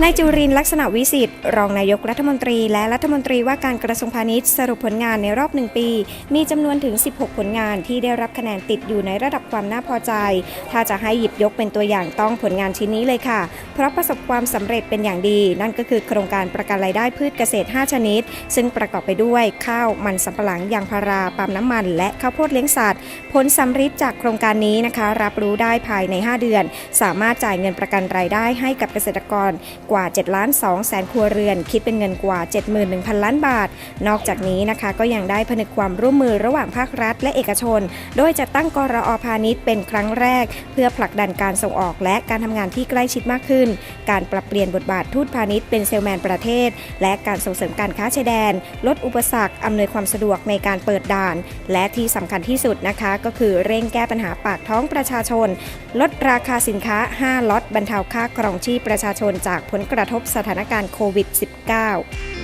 นายจุรินลักษณะวิสิทธิ์รองนายกรัฐมนตรีและรัฐมนตรีว่าการกระทรวงพาณิชย์สรุปผลงานในรอบหนึ่งปี มีจำนวนถึง 16 ผลงานที่ได้รับคะแนนติดอยู่ในระดับความน่าพอใจ ถ้าจะให้หยิบยกเป็นตัวอย่างต้องผลงานชิ้นนี้เลยค่ะ เพราะประสบความสำเร็จเป็นอย่างดี นั่นก็คือโครงการประกันรายได้พืชเกษตร 5 ชนิด ซึ่งประกอบไปด้วยข้าวมันสำปะหลังยางพาราปาล์มน้ำมัน และข้าวโพดเลี้ยงสัตว์ ผลสำฤทธิ์จากโครงการนี้นะคะ รับรู้ได้ภายใน 5 เดือน สามารถจ่ายเงินประกันรายได้ให้กับเกษตรกรกว่า7ล้าน2แสนครัวเรือน คิดเป็นเงินกว่า 71,000 ล้านบาท นอกจากนี้นะคะก็ยังได้ผนึกความร่วมมือระหว่างภาครัฐ และเอกชน โดยจะตั้งกรอพาณิชย์เป็นครั้งแรก เพื่อผลักดันการส่งออกและการทำงานที่ใกล้ชิดมากขึ้น การปรับเปลี่ยนบทบาททูตพาณิชย์เป็นเซลแมนประเทศ และการส่งเสริมการค้าชายแดน ลดอุปสรรคอำนวยความสะดวกในการเปิดด่าน และที่สำคัญที่สุดนะคะก็คือเร่งแก้ปัญหาปากท้องประชาชน ลดราคาสินค้า 5ล็อตบรรเทาค่าครองชีพประชาชนจากผลกระทบสถานการณ์โควิด -19